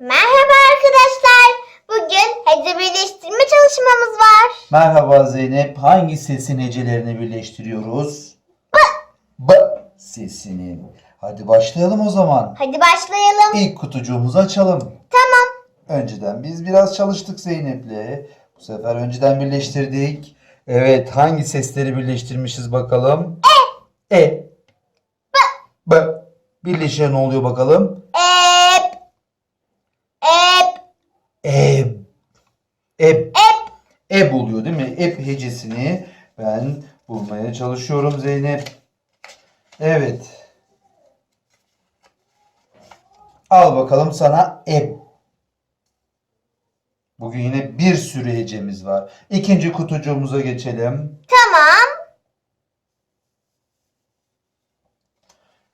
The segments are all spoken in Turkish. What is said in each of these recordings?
Merhaba arkadaşlar. Bugün hece birleştirme çalışmamız var. Merhaba Zeynep. Hangi sesin hecelerini birleştiriyoruz? B. B sesini. Hadi başlayalım o zaman. Hadi başlayalım. İlk kutucuğumuzu açalım. Tamam. Önceden biz biraz çalıştık Zeynep'le. Bu sefer önceden birleştirdik. Evet, hangi sesleri birleştirmişiz bakalım? E. E. B. B. Birleşen ne oluyor bakalım? Eb. Ep. Eb oluyor değil mi? Eb hecesini ben bulmaya çalışıyorum Zeynep. Evet. Al bakalım sana eb. Bugün yine bir sürü hecemiz var. İkinci kutucuğumuza geçelim. Tamam.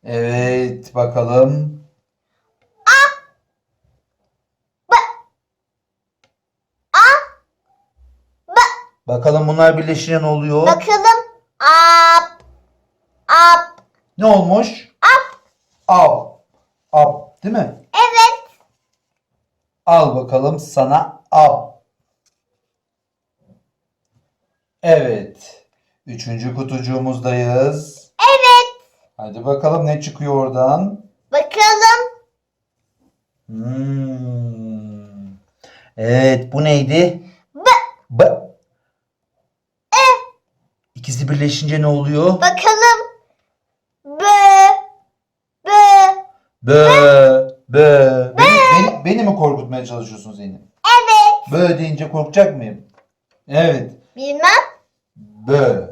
Evet bakalım. B. A. B. Bakalım bunlar birleşince ne oluyor? Bakalım. Ap. Ap. Ne olmuş? Ap. Ab. Ab değil mi? Evet. Al bakalım sana ab. Evet. Üçüncü kutucuğumuzdayız. Evet. Hadi bakalım ne çıkıyor oradan. Bakalım. Hmm. Evet bu neydi? B. B. İkisi birleşince ne oluyor? Bakalım. B. B. Bö. Bö. Beni, beni, beni mi korkutmaya çalışıyorsun Zeynep? Evet. Bö deyince korkacak mıyım? Evet. Bilmem. Bö.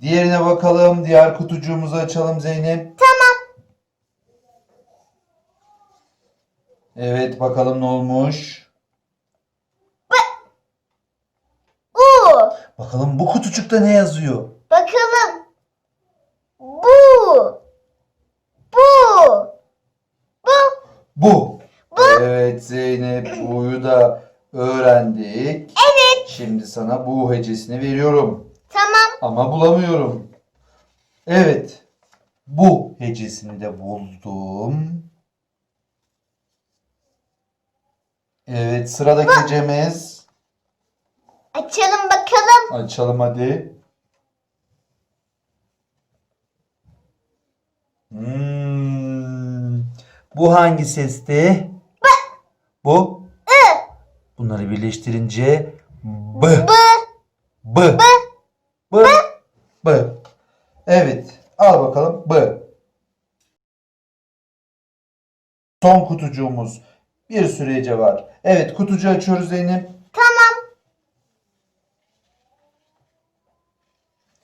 Diğerine bakalım. Diğer kutucuğumuzu açalım Zeynep. Tamam. Evet bakalım ne olmuş. Bakalım bu kutucukta ne yazıyor? Bakalım. Bu. Bu. Bu. Bu. Bu. Evet Zeynep bu'yu da öğrendik. Evet. Şimdi sana bu hecesini veriyorum. Tamam. Ama bulamıyorum. Evet. Bu hecesini de buldum. Evet sıradaki hecemiz. Açalım bakalım. Açalım hadi. Hmm. Bu hangi sesti? Bu? Bunları birleştirince B. B. B. B. B. Evet. Al bakalım B. Son kutucuğumuz. Bir sürü hece var. Evet kutucuğu açıyoruz Zeynep. Tamam.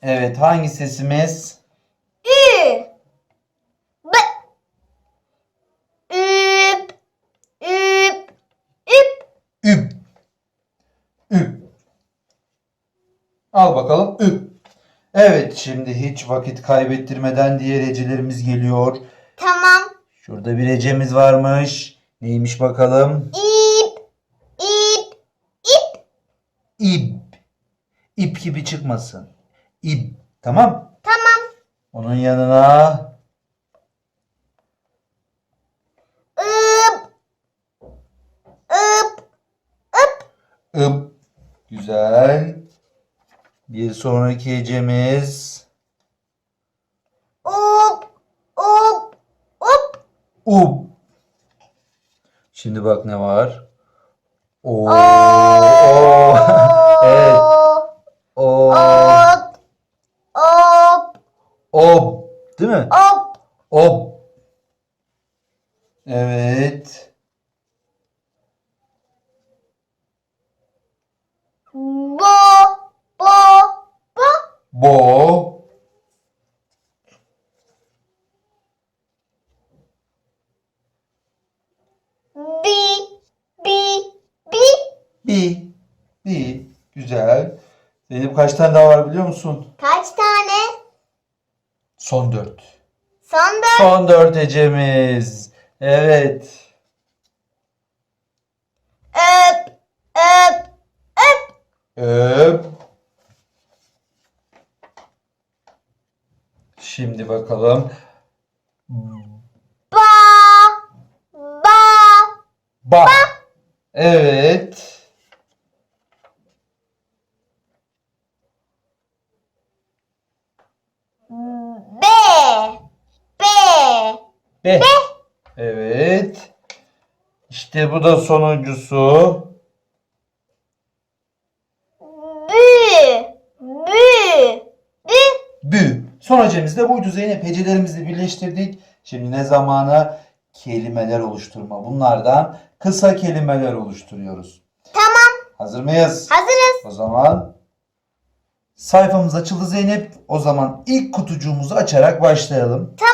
Evet hangi sesimiz? Ü. B. Üp. Üp. Üp. Üp. Üp. Al bakalım üp. Evet şimdi hiç vakit kaybettirmeden diğer hecelerimiz geliyor. Tamam. Şurada bir hecemiz varmış. Neymiş bakalım? İp. İp. İp. İp. İp gibi çıkmasın. İp. Tamam. Tamam. Onun yanına Ip. Ip. Ip. ıp. Güzel. Bir sonraki hecemiz Up. Up. Up. up. Şimdi bak ne var? Oo. oo. evet. O. Op. Op. Ob. Değil mi? Op. Ob. Evet. Bo. Bo. Bo. Bo. Bi. Bi. Bi. Bi. Bi. Güzel. Zeynep kaç tane daha var biliyor musun? Kaç tane? Son dört. Son dört. Son dört hecemiz. Evet. Öp. Öp. Öp. Öp. Şimdi bakalım. Ba. Ba. Ba. Evet. B. B. B. Evet. İşte bu da sonuncusu. Bü. Son hecemiz de buydu Zeynep. Hecelerimizi birleştirdik. Şimdi ne zamanı? Kelimeler oluşturma. Bunlardan kısa kelimeler oluşturuyoruz. Tamam. Hazır mıyız? Hazırız. O zaman sayfamız açıldı Zeynep. O zaman ilk kutucuğumuzu açarak başlayalım. Tamam.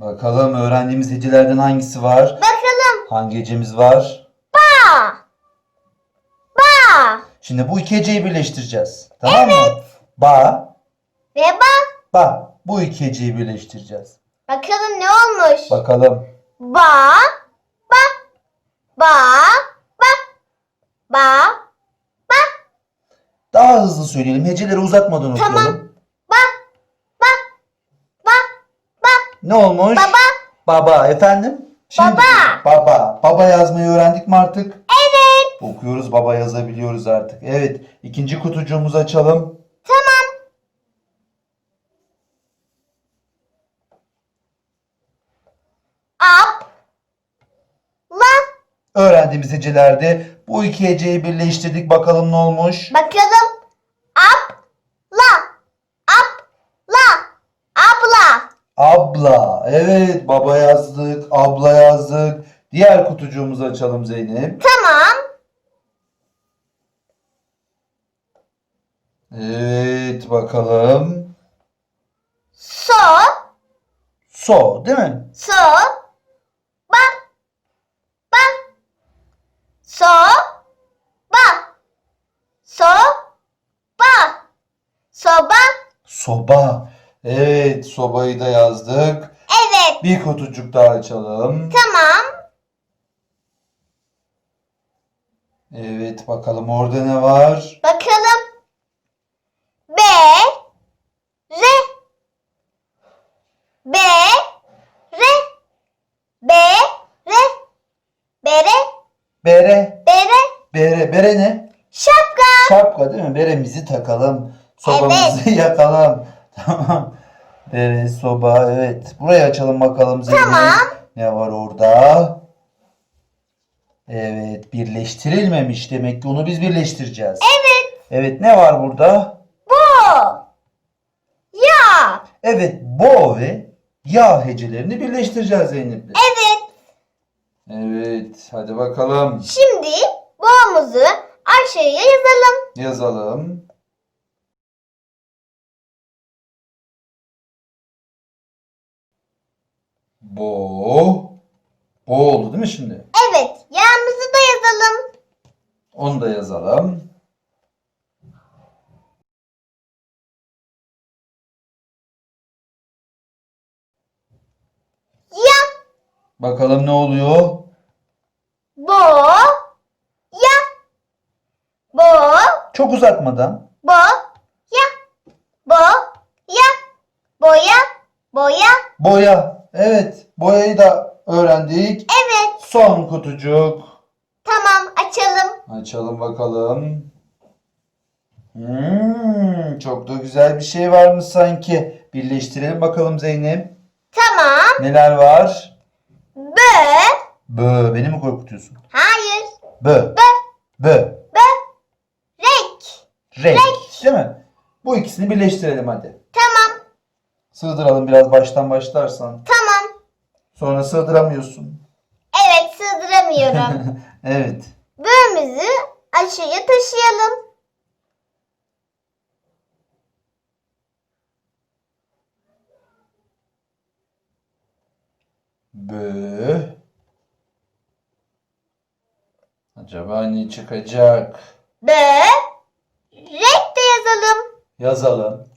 Bakalım öğrendiğimiz hecelerden hangisi var? Bakalım. Hangi hecemiz var? Ba. Ba. Şimdi bu iki heceyi birleştireceğiz. Tamam mı? Ba, Ve ba. ba. Bu iki heceyi birleştireceğiz. Bakalım ne olmuş? Bakalım. Ba. Ba. Ba. Ba. Ba. Daha hızlı söyleyelim. Heceleri uzatmadan okuyalım. Tamam. Ba. Ba. Ba. Ba. Ne olmuş? Baba. Baba. Efendim? Baba. Baba. Baba yazmayı öğrendik mi artık? Evet. Okuyoruz. Baba yazabiliyoruz artık. Evet. ikinci kutucuğumuzu açalım. Tamam. Up. La. Öğrendiğimiz hecelerde bu iki heceyi birleştirdik. Bakalım ne olmuş? Bakalım. Up. La. Up. La. Abla. Abla. Evet. Baba yazdık. Abla yazdık. Diğer kutucuğumuzu açalım Zeynep. Tamam. Evet. Bakalım. So. So. Değil mi? So. Ba. Ba. So. Ba. So. Ba. Soba. Soba. Evet. Sobayı da yazdık. Evet. Bir kutucuk daha açalım. Tamam. Evet. Bakalım orada ne var? Bakalım. B. R. B. R. B. R. Bere. Bere. Bere. Bere. Bere ne? Şapka. Şapka değil mi? Beremizi takalım. Sobamızı yakalım. Tamam. Bere, soba, evet. Burayı açalım bakalım Zeynep. Tamam. Ne var orada? Evet, birleştirilmemiş. Demek ki onu biz birleştireceğiz. Evet. Evet, ne var burada? Bu. Ya. Evet, bo ve ya hecelerini birleştireceğiz Zeynep'le. Evet. Evet, hadi bakalım. Şimdi boğumuzu aşağıya yazalım. Yazalım. Bo. Bo oldu değil mi şimdi? Evet. Yağımızı da yazalım. Onu da yazalım. Ya. Bakalım ne oluyor? Bo. Ya. Bo. Çok uzatmadan. Bo. Ya. Bo. Ya. Boya. Boya. Boya. Evet, boyayı da öğrendik. Evet. Son kutucuk. Tamam açalım. Açalım bakalım. Hmm, çok da güzel bir şey varmış sanki. Birleştirelim bakalım Zeynep. Tamam. Neler var? Bö. Bö, beni mi korkutuyorsun? Hayır. Bö. Bö. Bö. Bö. Rek. Renk. Değil mi? Bu ikisini birleştirelim hadi. Tamam. Sığdıralım biraz baştan başlarsan. Tamam. Sonra sığdıramıyorsun. Evet sığdıramıyorum. evet. Böğümüzü aşağıya taşıyalım. Bö. Acaba ne çıkacak? Bö. Rek de yazalım. Yazalım.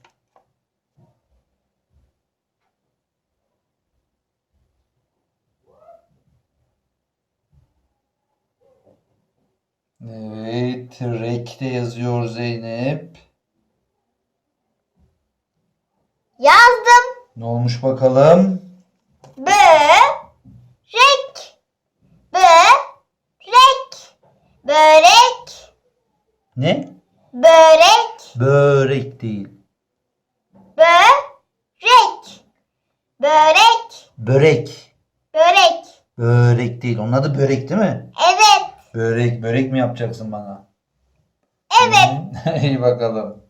Evet, rekte yazıyor Zeynep. Yazdım. Ne olmuş bakalım? B rek. B rek. Börek. Ne? Börek. Börek değil. Börek. Börek. Börek. Börek. Börek değil. Onun adı börek değil mi? Evet. Börek. Börek mi yapacaksın bana? Evet. İyi bakalım.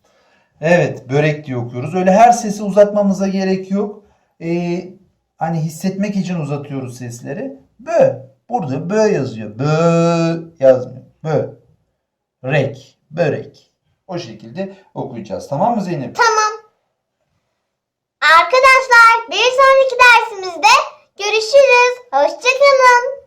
Evet, börek diye okuyoruz. Öyle her sesi uzatmamıza gerek yok. Ee, hani hissetmek için uzatıyoruz sesleri. Bö. Burada bö yazıyor. Bö yazmıyor. Bö. Rek. Börek. O şekilde okuyacağız. Tamam mı Zeynep? Tamam. Arkadaşlar bir sonraki dersimizde görüşürüz. Hoşçakalın.